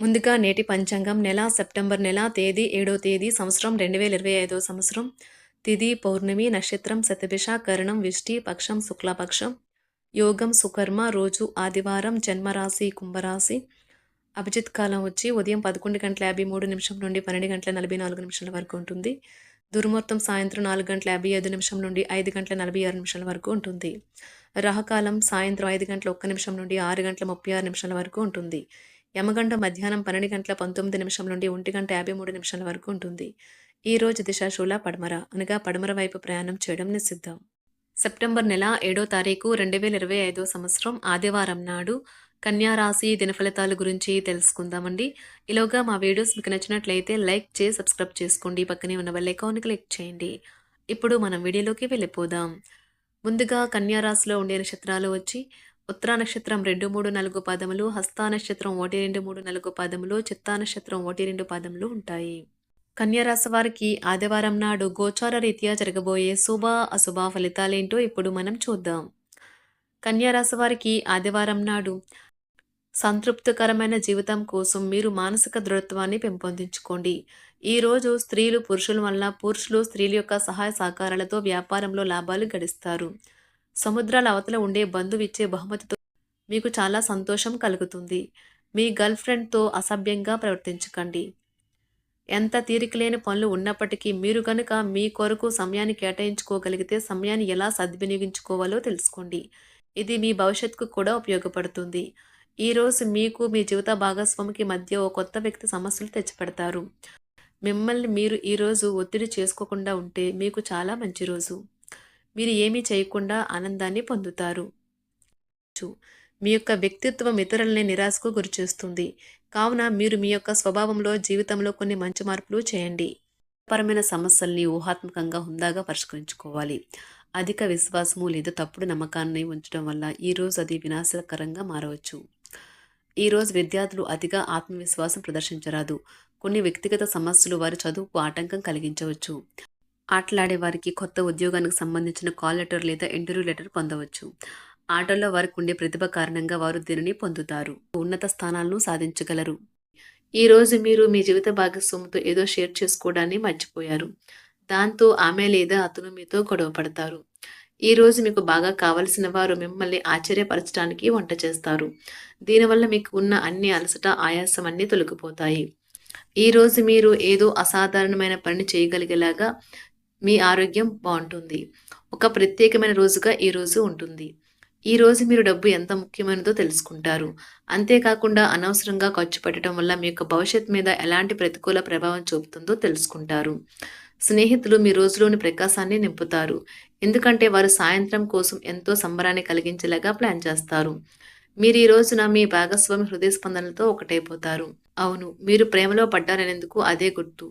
ముందుగా నేటి పంచాంగం నెల సెప్టెంబర్ నెల తేదీ ఏడో తేదీ సంవత్సరం రెండు వేల ఇరవై ఐదో సంవత్సరం. తిథి పౌర్ణమి నక్షత్రం శతభిష కరణం విష్టి పక్షం శుక్లపక్షం. యోగం సుకర్మ రోజు ఆదివారం జన్మరాశి కుంభరాశి. అభిజిత్ కాలం వచ్చి ఉదయం పదకొండు గంటల యాభై మూడు నిమిషం నుండి పన్నెండు గంటల నలభై నాలుగు నిమిషాల వరకు ఉంటుంది. దుర్ముహూర్తం సాయంత్రం నాలుగు గంటల యాభై ఐదు నిమిషం నుండి ఐదు గంటల నలభై ఆరు నిమిషాల వరకు ఉంటుంది. రహకాలం సాయంత్రం ఐదు గంటల ఒక్క నిమిషం నుండి ఆరు గంటల ముప్పై ఆరు నిమిషాల వరకు ఉంటుంది. యమగంట మధ్యాహ్నం పన్నెండు గంటల పంతొమ్మిది నిమిషం నుండి ఒంటి గంట యాభై మూడు నిమిషాల వరకు ఉంటుంది. ఈ రోజు దిశ శూల పడమర అనగా పడమర వైపు ప్రయాణం చేయడం నిషిద్ధం. సెప్టెంబర్ నెల ఏడో తారీఖు రెండు వేల ఇరవై ఐదో సంవత్సరం ఆదివారం నాడు కన్యారాశి దినఫలితాల గురించి తెలుసుకుందామండి. ఇలాగా మా వీడియోస్ మీకు నచ్చినట్లయితే లైక్ చేసి సబ్స్క్రైబ్ చేసుకోండి. పక్కనే ఉన్న బెల్ ఐకాన్ క్లిక్ చేయండి. ఇప్పుడు మనం వీడియోలోకి వెళ్ళిపోదాం. ముందుగా కన్యారాశిలో ఉండే నక్షత్రాలు వచ్చి ఉత్తరా నక్షత్రం రెండు మూడు నాలుగు పాదములు హస్తా నక్షత్రం ఒకటి రెండు మూడు నాలుగు పాదములు చిత్తా నక్షత్రం ఒకటి రెండు పాదములు ఉంటాయి. కన్యరాశి వారికి ఆదివారం నాడు గోచార రీత్యా జరగబోయే శుభ అశుభ ఫలితాలేంటో ఇప్పుడు మనం చూద్దాం. కన్యారాశి వారికి ఆదివారం నాడు సంతృప్తికరమైన జీవితం కోసం మీరు మానసిక దృఢత్వాన్ని పెంపొందించుకోండి. ఈరోజు స్త్రీలు పురుషుల వల్ల పురుషులు స్త్రీల యొక్క సహాయ సహకారాలతో వ్యాపారంలో లాభాలు గడిస్తారు. సముద్రాల అవతల ఉండే బంధువు ఇచ్చే బహుమతితో మీకు చాలా సంతోషం కలుగుతుంది. మీ గర్ల్ ఫ్రెండ్తో అసభ్యంగా ప్రవర్తించకండి. ఎంత తీరికలేని పనులు ఉన్నప్పటికీ మీరు కనుక మీ కొరకు సమయాన్ని కేటాయించుకోగలిగితే సమయాన్ని ఎలా సద్వినియోగించుకోవాలో తెలుసుకోండి. ఇది మీ భవిష్యత్తుకు కూడా ఉపయోగపడుతుంది. ఈరోజు మీకు మీ జీవిత భాగస్వామికి మధ్య ఓ కొత్త వ్యక్తి సమస్యలు తెచ్చిపెడతారు. మిమ్మల్ని మీరు ఈరోజు ఒత్తిడి చేసుకోకుండా ఉంటే మీకు చాలా మంచి రోజు. మీరు ఏమీ చేయకుండా ఆనందాన్ని పొందుతారు. మీ యొక్క వ్యక్తిత్వం ఇతరులని నిరాశకు గురిచేస్తుంది. కావున మీరు మీ యొక్క స్వభావంలో జీవితంలో కొన్ని మంచి మార్పులు చేయండి. పరమైన సమస్యల్ని ఊహాత్మకంగా హుందాగా పరిష్కరించుకోవాలి. అధిక విశ్వాసము లేదా తప్పుడు నమ్మకాన్ని ఉంచడం వల్ల ఈరోజు అది వినాశకరంగా మారవచ్చు. ఈరోజు విద్యార్థులు అతిగా ఆత్మవిశ్వాసం ప్రదర్శించరాదు. కొన్ని వ్యక్తిగత సమస్యలు వారి చదువుకు ఆటంకం కలిగించవచ్చు. ఆటలాడే వారికి కొత్త ఉద్యోగానికి సంబంధించిన కాల్ లెటర్ లేదా ఇంటర్వ్యూ లెటర్ పొందవచ్చు. ఆటల్లో వారికి ఉండే ప్రతిభ కారణంగా వారు దీనిని పొందుతారు. ఉన్నత స్థానాలను సాధించగలరు. ఈ రోజు మీరు మీ జీవిత భాగస్వామితో ఏదో షేర్ చేసుకోవడాన్ని మర్చిపోయారు. దాంతో ఆమె లేదా అతను మీతో గొడవ పడతారు. ఈరోజు మీకు బాగా కావలసిన వారు మిమ్మల్ని ఆశ్చర్యపరచడానికి వంట చేస్తారు. దీనివల్ల మీకు ఉన్న అన్ని అలసట ఆయాసం అన్నీ తొలగిపోతాయి. ఈ రోజు మీరు ఏదో అసాధారణమైన పని చేయగలిగేలాగా మీ ఆరోగ్యం బాగుంటుంది. ఒక ప్రత్యేకమైన రోజుగా ఈ రోజు ఉంటుంది. ఈ రోజు మీరు డబ్బు ఎంత ముఖ్యమైనదో తెలుసుకుంటారు. అంతేకాకుండా అనవసరంగా ఖర్చు పెట్టడం వల్ల మీ యొక్క భవిష్యత్ మీద ఎలాంటి ప్రతికూల ప్రభావం చూపుతుందో తెలుసుకుంటారు. స్నేహితులు మీ రోజులోని ప్రకాశాన్ని నింపుతారు. ఎందుకంటే వారు సాయంత్రం కోసం ఎంతో సంబరాన్ని కలిగించేలాగా ప్లాన్ చేస్తారు. మీరు ఈ రోజున మీ భాగస్వామి హృదయ స్పందనలతో ఒకటైపోతారు. అవును మీరు ప్రేమలో పడ్డారనేందుకు అదే గుర్తు.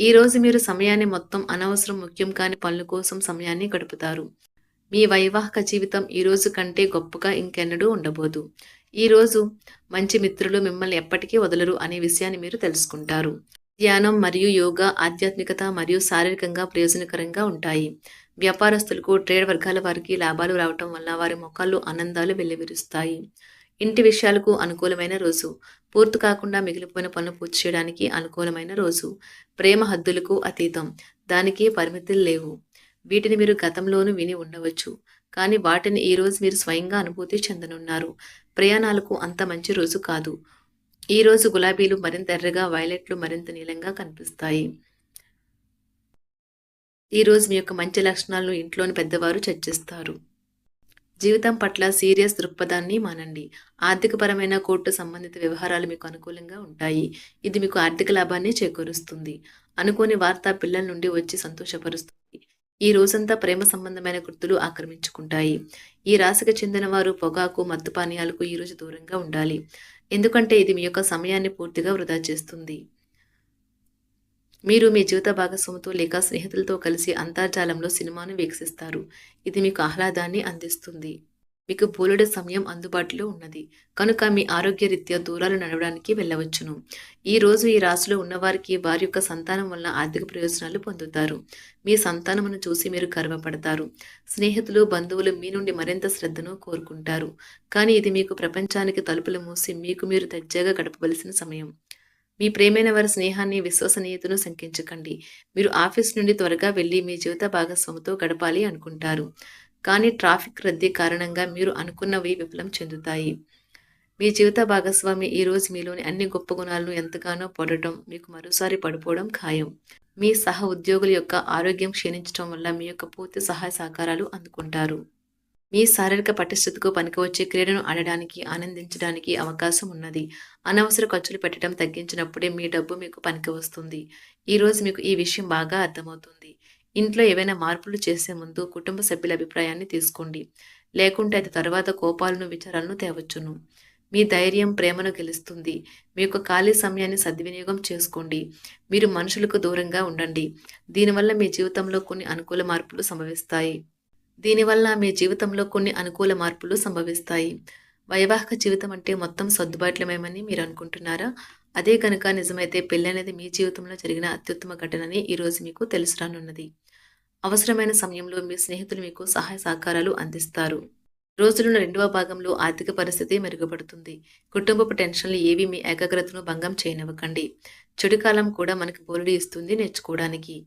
ఈ రోజు మీరు సమయాన్ని మొత్తం అనవసరం ముఖ్యం కాని పనుల కోసం సమయాన్ని గడుపుతారు. మీ వైవాహిక జీవితం ఈ రోజు కంటే గొప్పగా ఇంకెన్నడూ ఉండబోదు. ఈ రోజు మంచి మిత్రులు మిమ్మల్ని ఎప్పటికీ వదలరు అనే విషయాన్ని మీరు తెలుసుకుంటారు. ధ్యానం మరియు యోగా ఆధ్యాత్మికత మరియు శారీరకంగా ప్రయోజనకరంగా ఉంటాయి. వ్యాపారస్తులకు ట్రేడ్ వర్గాల వారికి లాభాలు రావటం వల్ల వారి మొక్కల్లో ఆనందాలు వెల్లివిరుస్తాయి. ఇంటి విషయాలకు అనుకూలమైన రోజు. పూర్తి కాకుండా మిగిలిపోయిన పనులు పూర్తి చేయడానికి అనుకూలమైన రోజు. ప్రేమ హద్దులకు అతీతం. దానికి పరిమితులు లేవు. వీటిని మీరు గతంలోనూ విని ఉండవచ్చు. కానీ వాటిని ఈ రోజు మీరు స్వయంగా అనుభూతి చెందనున్నారు. ప్రయాణాలకు అంత మంచి రోజు కాదు. ఈ రోజు గులాబీలు మరింత ఎర్రగా వైలెట్లు మరింత నీలంగా కనిపిస్తాయి. ఈ రోజు మీ యొక్క మంచి లక్షణాలను ఇంట్లోని పెద్దవారు చర్చిస్తారు. జీవితం పట్ల సీరియస్ దృక్పథాన్ని మానండి. ఆర్థికపరమైన కోర్టు సంబంధిత వ్యవహారాలు మీకు అనుకూలంగా ఉంటాయి. ఇది మీకు ఆర్థిక లాభాన్ని చేకూరుస్తుంది. అనుకోని వార్త పిల్లల నుండి వచ్చి సంతోషపరుస్తుంది. ఈ రోజంతా ప్రేమ సంబంధమైన గుర్తులు ఆక్రమించుకుంటాయి. ఈ రాశికి చెందిన వారు పొగాకు మత్తు పానీయాలకు ఈ రోజు దూరంగా ఉండాలి. ఎందుకంటే ఇది మీ యొక్క సమయాన్ని పూర్తిగా వృధా చేస్తుంది. మీరు మీ జీవిత భాగస్వామితో లేక స్నేహితులతో కలిసి అంతర్జాలంలో సినిమాను వీక్షిస్తారు. ఇది మీకు ఆహ్లాదాన్ని అందిస్తుంది. మీకు బోలుడే సమయం అందుబాటులో ఉన్నది. కనుక మీ ఆరోగ్యరీత్యా దూరాలు నడవడానికి వెళ్ళవచ్చును. ఈ రోజు ఈ రాశిలో ఉన్నవారికి వారి యొక్క సంతానం వల్ల ఆర్థిక ప్రయోజనాలు పొందుతారు. మీ సంతానమును చూసి మీరు గర్వపడతారు. స్నేహితులు బంధువులు మీ నుండి మరింత శ్రద్ధను కోరుకుంటారు. కానీ ఇది మీకు ప్రపంచానికి తలుపులు మూసి మీకు మీరు దర్జాగా గడపవలసిన సమయం. మీ ప్రేమైన వారి స్నేహాన్ని విశ్వసనీయతను శంకించకండి. మీరు ఆఫీస్ నుండి త్వరగా వెళ్ళి మీ జీవిత భాగస్వామితో గడపాలి అనుకుంటారు. కానీ ట్రాఫిక్ రద్దీ కారణంగా మీరు అనుకున్నవి విఫలం చెందుతాయి. మీ జీవిత భాగస్వామి ఈరోజు మీలోని అన్ని గొప్ప గుణాలను ఎంతగానో పొడటం మీకు మరోసారి పడిపోవడం ఖాయం. మీ సహ ఉద్యోగుల యొక్క ఆరోగ్యం క్షీణించడం వల్ల మీ యొక్క పూర్తి సహాయ సహకారాలు అందుకుంటారు. మీ శారీరక పటిష్టతకు పనికివచ్చే క్రీడను ఆడడానికి ఆనందించడానికి అవకాశం ఉన్నది. అనవసర ఖర్చులు పెట్టడం తగ్గించినప్పుడే మీ డబ్బు మీకు పనికి వస్తుంది ఈరోజు మీకు ఈ విషయం బాగా అర్థమవుతుంది. ఇంట్లో ఏవైనా మార్పులు చేసే ముందు కుటుంబ సభ్యుల అభిప్రాయాన్ని తీసుకోండి. లేకుంటే అది తర్వాత కోపాలను విచారాలను తేవచ్చును. మీ ధైర్యం ప్రేమను గెలుస్తుంది. మీ యొక్క ఖాళీ సమయాన్ని సద్వినియోగం చేసుకోండి. మీరు మనుషులకు దూరంగా ఉండండి. దీనివల్ల మీ జీవితంలో కొన్ని అనుకూల మార్పులు సంభవిస్తాయి. దీనివల్ల మీ జీవితంలో కొన్ని అనుకూల మార్పులు సంభవిస్తాయి. వైవాహిక జీవితం అంటే మొత్తం సర్దుబాట్లమేమని మీరు అనుకుంటున్నారా? అదే కనుక నిజమైతే పెళ్ళి అనేది మీ జీవితంలో జరిగిన అత్యుత్తమ ఘటనని ఈరోజు మీకు తెలుసు రానున్నది. అవసరమైన సమయంలో మీ స్నేహితులు మీకు సహాయ సహకారాలు అందిస్తారు. రోజులున్న రెండవ భాగంలో ఆర్థిక పరిస్థితి మెరుగుపడుతుంది. కుటుంబపు టెన్షన్లు ఏవి మీ ఏకాగ్రతను భంగం చేయనివ్వకండి. చెడుకాలం కూడా మనకి బోలుడి ఇస్తుంది నేర్చుకోవడానికి.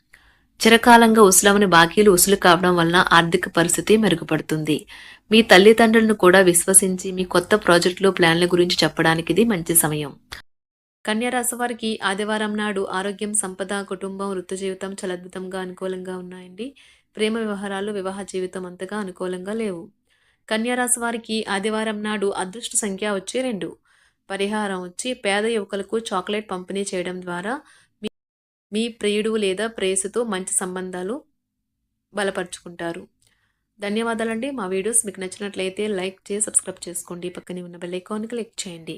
చిరకాలంగా ఉసులవని బాకీలు ఉసులు కావడం వలన ఆర్థిక పరిస్థితి మెరుగుపడుతుంది. మీ తల్లిదండ్రులను కూడా విశ్వసించి మీ కొత్త ప్రాజెక్టులు ప్లాన్ల గురించి చెప్పడానికి ఇది మంచి సమయం. కన్యారాశి వారికి ఆదివారం నాడు ఆరోగ్యం సంపద కుటుంబం వృత్తి జీవితం చాలా అద్భుతంగా అనుకూలంగా ఉన్నాయండి. ప్రేమ వ్యవహారాలు వివాహ జీవితం అంతగా అనుకూలంగా లేవు. కన్యారాశి వారికి ఆదివారం నాడు అదృష్ట సంఖ్య వచ్చి రెండు. పరిహారం వచ్చి పేద యువకులకు చాక్లెట్ పంపిణీ చేయడం ద్వారా మీ ప్రియుడు లేదా ప్రేయసుతో మంచి సంబంధాలు బలపరుచుకుంటారు. ధన్యవాదాలండి. మా వీడియోస్ మీకు నచ్చినట్లయితే లైక్ చేసి సబ్స్క్రైబ్ చేసుకోండి. పక్కనే ఉన్న బెల్ ఐకాన్ క్లిక్ చేయండి.